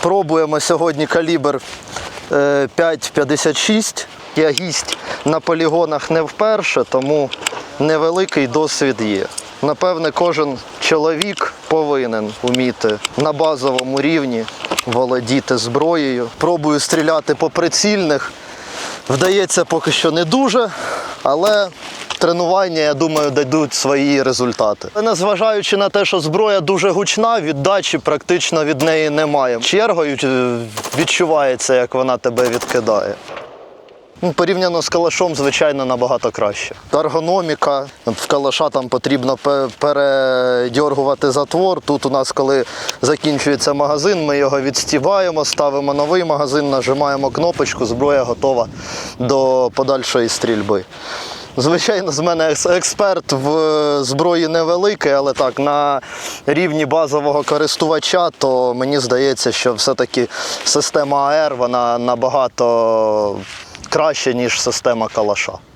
Пробуємо сьогодні калібр е, 5,56. Я гість на полігонах не вперше, тому невеликий досвід є. Напевне, кожен чоловік повинен вміти на базовому рівні володіти зброєю. Пробую стріляти по прицільних. Вдається поки що не дуже, але тренування, я думаю, дадуть свої результати. Незважаючи на те, що зброя дуже гучна, віддачі практично від неї немає. Чергою е, відчувається, як вона тебе відкидає. Ну, порівняно з калашом, звичайно, набагато краще. Ергономіка. В калаша там потрібно пе- передьоргувати затвор. Тут у нас, коли закінчується магазин, ми його відстіваємо, ставимо новий магазин, нажимаємо кнопочку, зброя готова до подальшої стрільби. Звичайно, з мене експерт в е, зброї невеликий, але так, на рівні базового користувача, то мені здається, що все-таки система АР вона набагато краще, ніж система калаша.